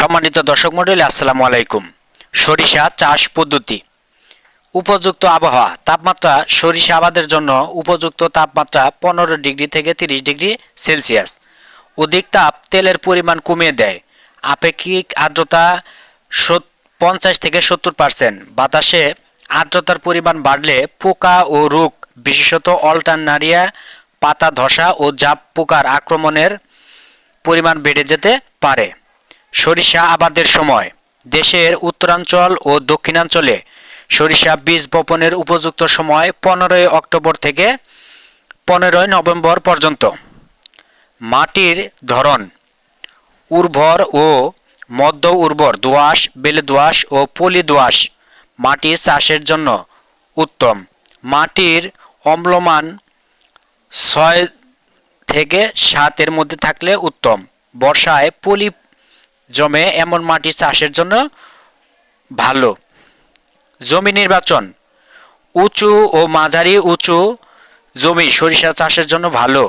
সম্মানিত দর্শক মণ্ডলী, আসসালামু আলাইকুম। সরিষা চাষ পদ্ধতি। উপযুক্ত আবহাওয়া, তাপমাত্রা সরিষা আবাদের জন্য উপযুক্ত তাপমাত্রা পনেরো ডিগ্রি থেকে তিরিশ ডিগ্রি সেলসিয়াস। অধিক তাপ তেলের পরিমাণ কমিয়ে দেয়। আপেক্ষিক আর্দ্রতা পঞ্চাশ থেকে সত্তর পার্সেন্ট। বাতাসে আর্দ্রতার পরিমাণ বাড়লে পোকা ও রোগ, বিশেষত অল্টারনারিয়া পাতা ধসা ও জাপ পোকার আক্রমণের পরিমাণ বেড়ে যেতে পারে। সরিষা আবাদের সময়। দেশের উত্তরাঞ্চল ও দক্ষিণাঞ্চলে সরিষা বীজ বপনের উপযুক্ত সময় পনেরোই অক্টোবর থেকে পনেরোই নভেম্বর পর্যন্ত। মাটির ধরন, উর্বর ও মধ্য উর্বর দোআঁশ, বেলে দোআঁশ ও পলি দোআঁশ মাটি চাষের জন্য উত্তম। মাটির অম্লমান ছয় থেকে সাতের মধ্যে থাকলে উত্তম। বর্ষায় পলি জমে এমন মাটি চাষের জন্য ভালো। জমি নির্বাচন। উঁচু ও মাঝারি উঁচু জমি সরিষা চাষের জন্য ভালো।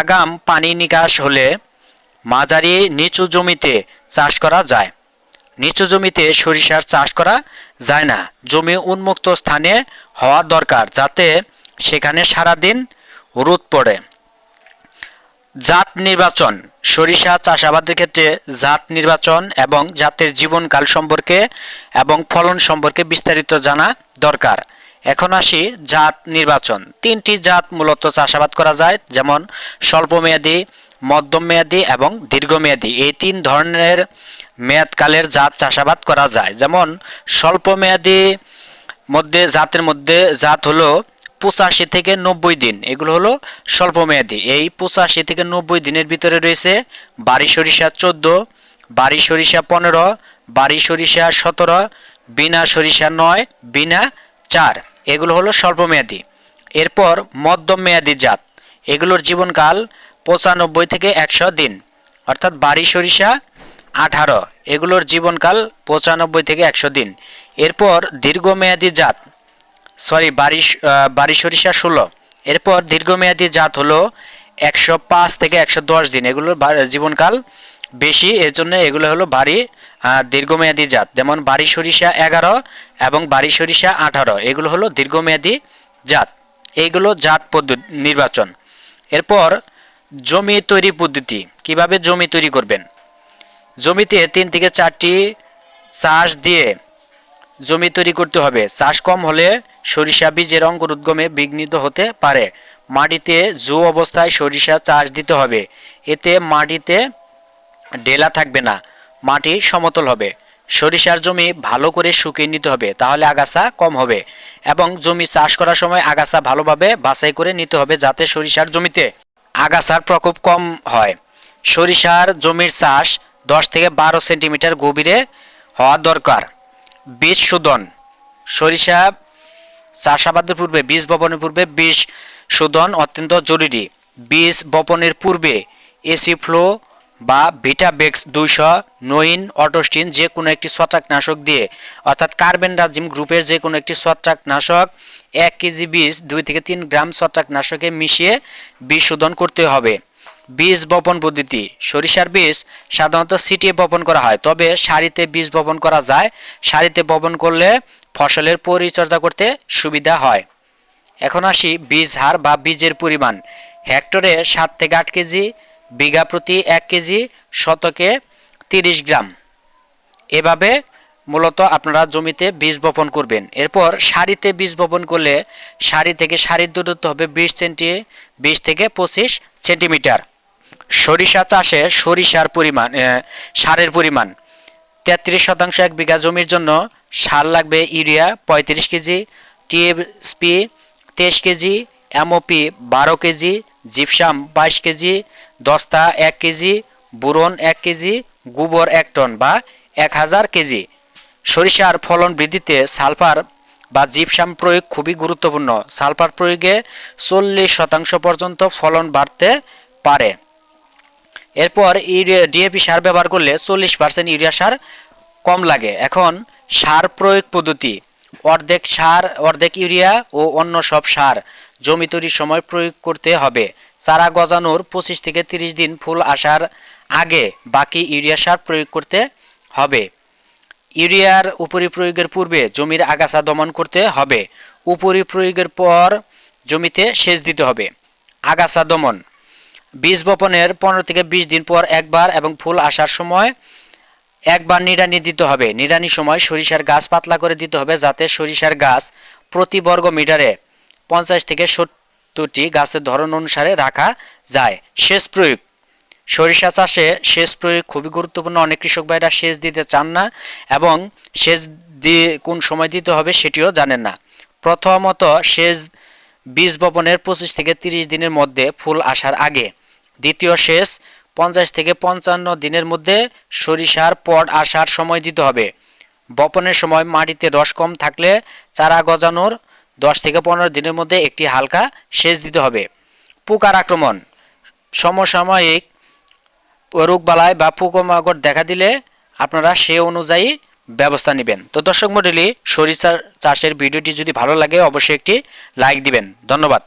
আগাম পানি নিকাশ হলে মাঝারি নিচু জমিতে চাষ করা যায়। নিচু জমিতে সরিষার চাষ করা যায় না। জমি উন্মুক্ত স্থানে হওয়া দরকার যাতে সেখানে সারাদিন রোদ পড়ে। জাত নির্বাচন। সরিষা চাষাবাদের ক্ষেত্রে জাত নির্বাচন এবং জাতের জীবনকাল সম্পর্কে এবং ফলন সম্পর্কে বিস্তারিত জানা দরকার। এখন আসি জাত নির্বাচন। তিনটি জাত মূলত চাষাবাদ করা যায়, যেমন স্বল্পমেয়াদী মধ্যম মেয়াদী এবং দীর্ঘমেয়াদী। এই তিন ধরনের মেয়াদকালের জাত চাষাবাদ করা যায়। যেমন স্বল্পমেয়াদী মধ্যে, জাতের মধ্যে জাত হলো পঁচাশি থেকে নব্বই দিন। এগুলো হলো স্বল্পমেয়াদী। এই পঁচাশি থেকে নব্বই দিনের ভিতরে রয়েছে বাড়ি সরিষা চোদ্দ, বাড়ি সরিষা পনেরো, বাড়ি সরিষা সতেরো, বিনা সরিষা নয়, বিনা চার। এগুলো হলো স্বল্পমেয়াদী। এরপর মধ্যম মেয়াদী জাত। এগুলোর জীবনকাল পঁচানব্বই থেকে একশো দিন। অর্থাৎ বাড়ি সরিষা আঠারো। এগুলোর জীবনকাল পঁচানব্বই থেকে একশো দিন। এরপর দীর্ঘমেয়াদী জাত। সরি বাড়ি বাড়ি সরিষা ষোলো। এরপর দীর্ঘমেয়াদী জাত হলো একশো পাঁচ থেকে একশো দশ দিন। এগুলোর জীবনকাল বেশি, এর জন্য এগুলো হলো বাড়ি দীর্ঘমেয়াদী জাত। যেমন বাড়ি সরিষা এগারো এবং বাড়ি সরিষা আঠারো। এগুলো হলো দীর্ঘমেয়াদী জাত। এইগুলো জাত পদ্ধতি নির্বাচন। এরপর জমি তৈরি পদ্ধতি। কীভাবে জমি তৈরি করবেন? জমিতে তিন থেকে চারটি চাষ দিয়ে জমি তৈরি করতে হবে। চাষ কম হলে সরিষা বীজের অঙ্কুরোদ্গমে বিঘ্নিত হতে পারে। মাটিতে জো অবস্থায় সরিষা চাষ দিতে হবে। এতে মাটিতে ডেলা থাকবে না, মাটি সমতল হবে। সরিষার জমি ভালো করে শুকিয়ে নিতে হবে, তাহলে আগাছা কম হবে এবং জমি চাষ করার সময় আগাছা ভালোভাবে বাছাই করে নিতে হবে যাতে সরিষার জমিতে আগাছার প্রকোপ কম হয়। সরিষার জমির চাষ দশ থেকে বারো সেন্টিমিটার গভীরে হওয়া দরকার। বীজ শোধন, সরিষা চাষাবাদের পূর্বে, বীজ বপনের পূর্বে বীজ শোধন অত্যন্ত জরুরি। বীজ বপনের পূর্বে এসি ফ্লো বা ভিটাবেক্স দুইশো, নইন, অটোস্টিন যে কোনো একটি ছত্রাকনাশক দিয়ে, অর্থাৎ কার্বেন্ডাজিম গ্রুপের যে কোনো একটি ছত্রাকনাশক এক কেজি বীজ দুই থেকে তিন গ্রাম ছত্রাকনাশকে মিশিয়ে বীজ শোধন করতে হবে। বীজ বপন পদ্ধতি। সরিষার বীজ সাধারণত সিটিয়ে বপন করা হয়, তবে সারিতে বীজ বপন করা যায়। সারিতে বপন করলে ফসলের পরিচর্যা করতে সুবিধা হয়। এখন আসি বীজ হার বা বীজের পরিমাণ। হেক্টরে সাত থেকে আট কেজি, বিঘা প্রতি এক কেজি, শতকে তিরিশ গ্রাম। এভাবে মূলত আপনারা জমিতে বীজ বপন করবেন। এরপর সারিতে বীজ বপন করলে সারি থেকে সারির দূরত্ব হবে বিশ সেন্টি, বিশ থেকে পঁচিশ সেন্টিমিটার। সরিষা চাষে সরিষার পরিমাণ সারের পরিমাণ। তেত্রিশ শতাংশ এক বিঘা জমির জন্য সার লাগবে ইউরিয়া পঁয়ত্রিশ কেজি, টিএসপি তেইশ কেজি, এমওপি বারো কেজি, জিপসাম বাইশ কেজি, দস্তা এক কেজি, বুরন এক কেজি, গোবর এক টন বা এক হাজার কেজি। সরিষার ফলন বৃদ্ধিতে সালফার বা জিপসাম প্রয়োগ খুবই গুরুত্বপূর্ণ। সালফার প্রয়োগে চল্লিশ শতাংশ পর্যন্ত ফলন বাড়তে পারে। এরপর ইউরিয়া ডিএপি সার ব্যবহার করলে চল্লিশ পার্সেন্ট ইউরিয়া সার কম লাগে। এখন সার প্রয়োগ পদ্ধতি। অর্ধেক সার, অর্ধেক ইউরিয়া ও অন্য সব সার জমি তৈরির সময় প্রয়োগ করতে হবে। চারা গজানোর পঁচিশ থেকে তিরিশ দিন ফুল আসার আগে বাকি ইউরিয়া সার প্রয়োগ করতে হবে। ইউরিয়ার উপরি প্রয়োগের পূর্বে জমির আগাছা দমন করতে হবে। উপরি প্রয়োগের পর জমিতে সেচ দিতে হবে। আগাছা দমন। বীজ বপনের পনেরো থেকে বিশ দিন পর একবার এবং ফুল আসার সময় একবার নিড়ানি দিতে হবে। নিড়ানির সময় সরিষার গাছ পাতলা করে দিতে হবে যাতে সরিষার গাছ প্রতি বর্গ মিটারে পঞ্চাশ থেকে সত্তরটি গাছের ধরন অনুসারে রাখা যায়। সেচ প্রয়োগ। সরিষা চাষে সেচ প্রয়োগ খুবই গুরুত্বপূর্ণ। অনেক কৃষক ভাইরা সেচ দিতে চান না এবং সেচ দিয়ে কোন সময় দিতে হবে সেটিও জানেন না। প্রথমত সেচ বীজ বপনের পঁচিশ থেকে তিরিশ দিনের মধ্যে ফুল আসার আগে দ্বিতীয় সেচ পঞ্চাশ থেকে পঞ্চান্ন দিনের মধ্যে সরিষার পট আসার সময় দিতে হবে। বপনের সময় মাটিতে রস কম থাকলে চারা গজানোর দশ থেকে পনেরো দিনের মধ্যে একটি হালকা সেচ দিতে হবে। পোকার আক্রমণ। সমসাময়িক রোগবালাই বা পোকামাকড় দেখা দিলে আপনারা সে অনুযায়ী ব্যবস্থা নেবেন। তো দর্শক মণ্ডলী সরিষা চাষের ভিডিওটি যদি ভালো লাগে, অবশ্যই একটি লাইক দিবেন। ধন্যবাদ।